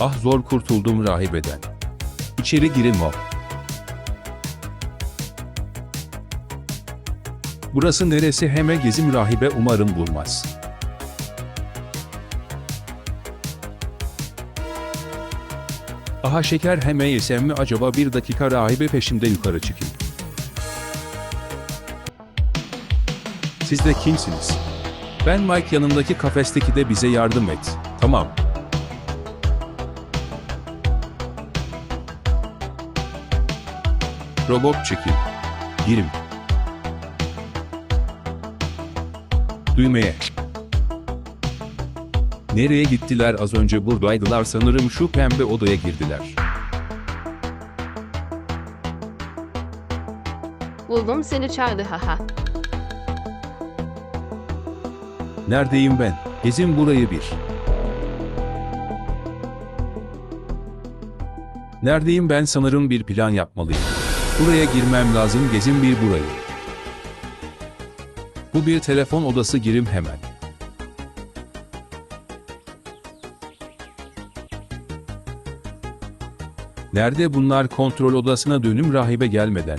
Ah zor kurtuldum rahibeden. İçeri girin mo. Burası neresi heme gezim rahibe umarım bulmaz. Aha şeker heme yesem mi acaba bir dakika rahibe peşimde yukarı çıkayım. Siz de kimsiniz? Ben Mike yanındaki kafesteki de bize yardım et. Tamam. Robot çekil. Girim. Düğmeye. Nereye gittiler az önce buradaydılar sanırım şu pembe odaya girdiler. Buldum seni çağırdı haha. Neredeyim ben? Gezin burayı bir. Neredeyim ben sanırım bir plan yapmalıyım. Buraya girmem lazım gezin bir burayı. Bu bir telefon odası girim hemen. Nerede bunlar kontrol odasına dönüm rahibe gelmeden.